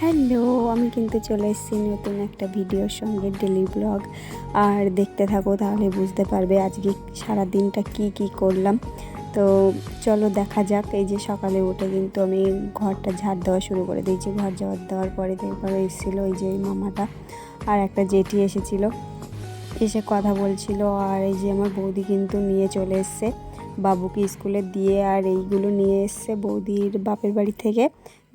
Hello, আমি কিন্তু চলে এসেছি নতুন একটা ভিডিওর সঙ্গে ডেলি ব্লগ। আর দেখতে থাকো তাহলে বুঝতে পারবে আজকে সারা দিনটা কি কি করলাম। তো চলো দেখা যাক, এই যে সকালে উঠে কিন্তু আমি ঘরটা ঝাড় দেওয়া শুরু করে দিয়েছি। ঘর ঝাড় দেওয়ার পরে তারপরে এসেছিল ওই যে মামাটা আর একটা জেঠি এসেছিল। এসে কথা বলছিল আর এই যে আমার বৌদি কিন্তু নিয়ে চলে এসছে। বাবুকে স্কুলে দিয়ে আর এইগুলো নিয়ে এসছে বৌদির বাপের বাড়ি থেকে।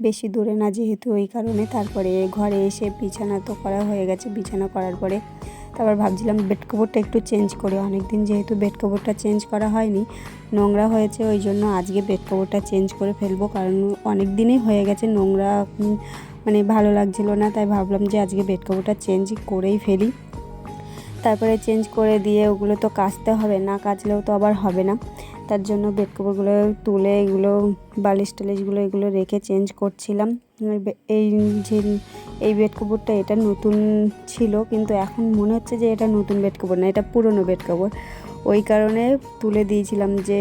বেশি দূরে না যেহেতু ওই কারণে তারপরে ঘরে এসে বিছানা তো করা হয়ে গেছে। বিছানা করার পরে তারপর ভাবছিলাম বেড কভারটা একটু চেঞ্জ করি। অনেক দিন যেহেতু বেড কভারটা চেঞ্জ করা হয়নি, নোংরা হয়েছে ওই জন্য আজকে বেড কভারটা চেঞ্জ করে ফেলব। কারণ অনেক দিনই হয়ে গেছে নোংরা মানে ভালো লাগছিল না, তাই ভাবলাম যে আজকে বেড কভারটা চেঞ্জ করেই ফেলি। তারপরে চেঞ্জ করে দিয়ে ওগুলো তো কাচতে হবে, না কাচলেও তো আবার হবে না। তার জন্য বেড কভারগুলো তুলে এগুলো, বালিশ টালিশগুলো এগুলো রেখে চেঞ্জ করছিলাম। এই যে, এই বেড কভারটা এটা নতুন ছিল, কিন্তু এখন মনে হচ্ছে যে এটা নতুন বেড কভার না, এটা পুরনো বেড কভার ওই কারণে তুলে দিয়েছিলাম যে,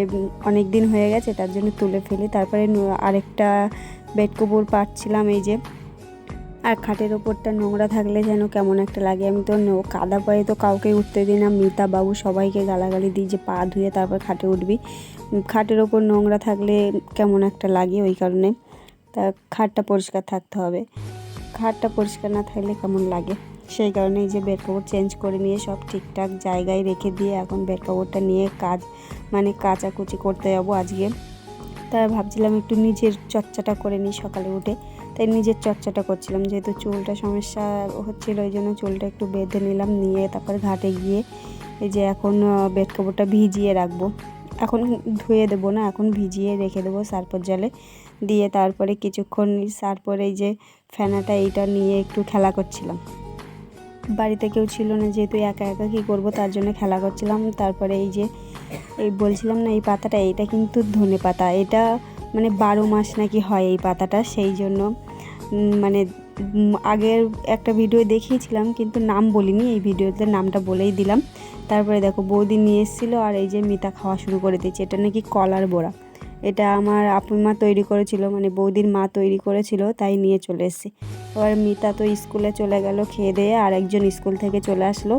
অনেক দিন হয়ে গেছে, তার জন্য তুলে ফেলি। তারপরে আরেকটা বেড কভার পাচ্ছিলাম এই যে আর খাটের ওপরটা নোংরা থাকলে যেন কেমন একটা লাগে। আমি তো কাদা পায়ে তো কাউকে উঠতে দিই না। মিতা বাবু সবাইকে গালাগালি দিই যে পা ধুয়ে তারপর খাটে উঠবি। খাটের ওপর নোংরা থাকলে কেমন একটা লাগে ওই কারণে। তা খাটটা পরিষ্কার থাকতে হবে। খাটটা পরিষ্কার না থাকলে কেমন লাগে? সেই কারণে এই যে বেড কভার চেঞ্জ করে নিয়ে সব ঠিকঠাক জায়গায় রেখে দিয়ে এখন বেড কাপড়টা নিয়ে কাজ মানে কাচাকুচি করতে যাব আজকে। তাই ভাবছিলাম একটু নিজের চর্চাটা করে নিই সকালে উঠে। তাই নিজের চর্চাটা করছিলাম, যেহেতু চুলটা সমস্যা হচ্ছিল, ওই জন্য চুলটা একটু বেঁধে নিলাম, নিয়ে তারপর ঘাটে গিয়ে এই যে এখন বেড কাপড়টা ভিজিয়ে রাখব। এখন ধুয়ে দেবো না, এখন ভিজিয়ে রেখে দেবো সারপর জলে। দিয়ে তারপরে কিছুক্ষণ তারপরে এই যে ফেনাটা এইটা নিয়ে একটু খেলা করছিলাম। বাড়িতে কেউ ছিল না, যেহেতু একা একা কী করব, তার জন্য খেলা করছিলাম। তারপরে এই যে এই বলছিলাম না, এই পাতাটা এটা কিন্তু ধনে পাতা। এটা মানে বারো মাস নাকি হয় এই পাতাটা, সেই জন্য মানে আগের একটা ভিডিও দেখিয়েছিলাম, কিন্তু নাম বলিনি, এই ভিডিওতে নামটা বলেই দিলাম। তারপরে দেখো, বৌদি নিয়ে এসেছিল, আর এই যে মিতা খাওয়া শুরু করে দিয়েছে, এটা নাকি কলার বড়া। এটা আমার মা তৈরি করেছিল মানে বৌদির মা তৈরি করেছিল, তাই নিয়ে চলে এসেছি। এবার মিতা তো স্কুলে চলে গেল, খেয়ে দিয়ে আর একজন স্কুল থেকে চলে আসলো।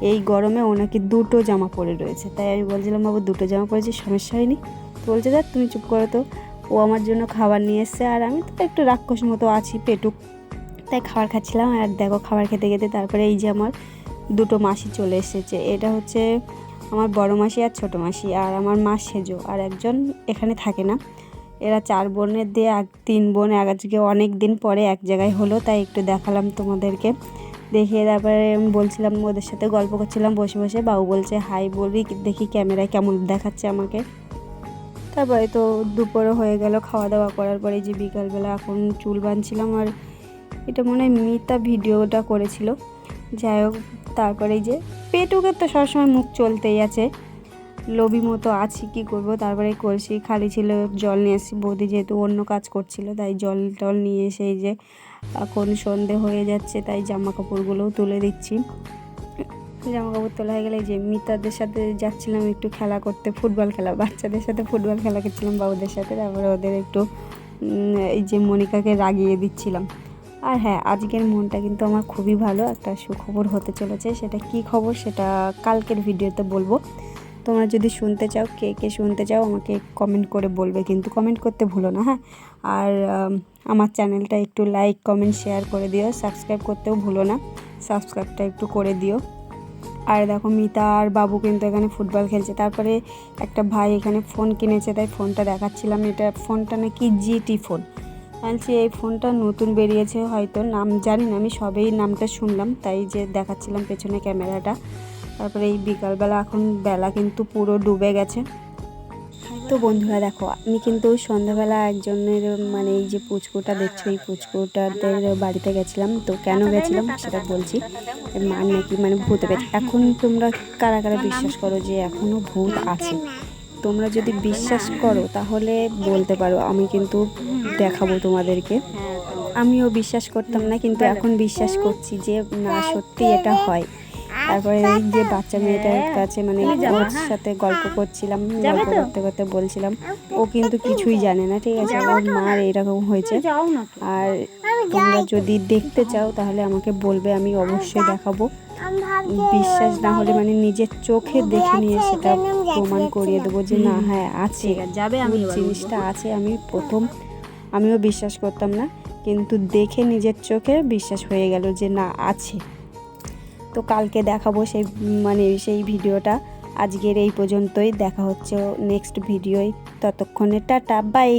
এই গরমে ওনাকে দুটো জামা পরে রয়েছে। তাই আমি বলছিলাম, বাবু, দুটো জামা পরেছি, সমস্যা হয়নি। তো বলছে, দেখ, তুমি চুপ করো তো। ও আমার জন্য খাবার নিয়ে এসছে, আর আমি তো একটু রাক্ষস মতো আছি, পেটুক। তাই খাবার খাচ্ছিলাম, আর দেখো, খাবার খেতে খেতে তারপরে এই যে আমার দুটো মাসি চলে এসেছে। এটা হচ্ছে আমার বড় মাসি আর ছোটো মাসি, আর আমার মা সেজো, আর একজন এখানে থাকে না। এরা চার বোনের দিয়ে এক তিন বোন এক আজকে অনেক দিন পরে এক জায়গায় হলো, তাই একটু দেখালাম তোমাদেরকে। দেখে তারপরে বলছিলাম, ওদের সাথে গল্প করছিলাম, বসে বসে বাবু বলছে, হাই, বলবি, দেখি ক্যামেরায় কেমন দেখাচ্ছে আমাকে। তারপরে তো দুপুরও হয়ে গেল খাওয়া দাওয়া করার পরে যে বিকালবেলা এখন চুল বাঁধছিলাম আর এটা মনে হয় মিতা ভিডিওটা করেছিল। যাই হোক, তারপরে যে পেটুকের তো সবসময় মুখ চলতেই আছে। লোভী মতো আছি, কি করব? তারপরে কলসি খালি ছিল, জল নিয়ে এসেছি বৌদি যেহেতু অন্য কাজ করছিল, তাই জল টল নিয়ে এসে যে এখন সন্ধে হয়ে যাচ্ছে, তাই জামা কাপড়গুলোও তুলে দিচ্ছি। জামা কাপড় তোলা হয়ে গেলে যে মিতাদের সাথে যাচ্ছিলাম একটু খেলা করতে, ফুটবল খেলা, বাচ্চাদের সাথে ফুটবল খেলা করছিলাম বাবুদের সাথে, তারপরে ওদের একটু এই যে মনিকাকে রাগিয়ে দিচ্ছিলাম। আর হ্যাঁ আজকের মনটা কিন্তু আমার খুবই ভালো, একটা সুখবর হতে চলেছে। সেটা কি খবর সেটা কালকের ভিডিওতে বলব। তোমরা যদি শুনতে চাও, কে কে শুনতে চাও, আমাকে কমেন্ট করে বলবে, কিন্তু কমেন্ট করতে ভুলো না হ্যাঁ? আর আমার চ্যানেলটা একটু লাইক কমেন্ট শেয়ার করে দিও। সাবস্ক্রাইব করতেও ভুলো না। সাবস্ক্রাইবটা একটু করে দিও। আর দেখো মিতা আর বাবু কিন্তু এখানে ফুটবল খেলছে। তারপরে একটা ভাই এখানে ফোন কিনেছে, তাই ফোনটা দেখাচ্ছিলাম। এটা ফোনটা নাকি জিটি ফোন বলছি, এই ফোনটা নতুন বেরিয়েছে, হয়তো নাম জানি না। আমি সবেই নামটা শুনলাম, তাই যে দেখাচ্ছিলাম পেছনে ক্যামেরাটা। তারপরে এই বিকালবেলা এখন বেলা কিন্তু পুরো ডুবে গেছে। তো বন্ধুরা দেখো, আমি কিন্তু সন্ধ্যাবেলা একজনের মানে এই যে পুচকুটা দেখছ, এই পুচকুটাদের বাড়িতে গেছিলাম। তো কেন গেছিলাম সেটা বলছি। মার নাকি মানে ভূত পেয়েছে এখন তোমরা কারা কারা বিশ্বাস করো যে এখনও ভূত আছে? তোমরা যদি বিশ্বাস করো, তাহলে বলতে পারো, আমি কিন্তু দেখাবো তোমাদেরকে। আমিও বিশ্বাস করতাম না, কিন্তু এখন বিশ্বাস করছি যে না সত্যি এটা হয়। তারপরে এই যে বাচ্চা মেয়েটার কাছে মানে ওর সাথে গল্প করছিলাম গল্প করতে করতে বলছিলাম। ও কিন্তু কিছুই জানে না ঠিক আছে? আমার মার এরকম হয়েছে। আর তোমরা যদি দেখতে চাও তাহলে আমাকে বলবে আমি অবশ্যই দেখাবো। বিশ্বাস না হলে মানে নিজের চোখে দেখে নিয়ে সেটা প্রমাণ করিয়ে দেবো যে না হ্যাঁ আছে। যাবে আমি জিনিসটা আছে আমি প্রথম আমিও বিশ্বাস করতাম না কিন্তু দেখে নিজের চোখে বিশ্বাস হয়ে গেল যে না আছে। তো কালকে দেখাবো সেই মানে সেই ভিডিওটা। আজকের এই পর্যন্তই। দেখা হচ্ছে নেক্সট ভিডিওয়। ততক্ষণে টাটা, বাই।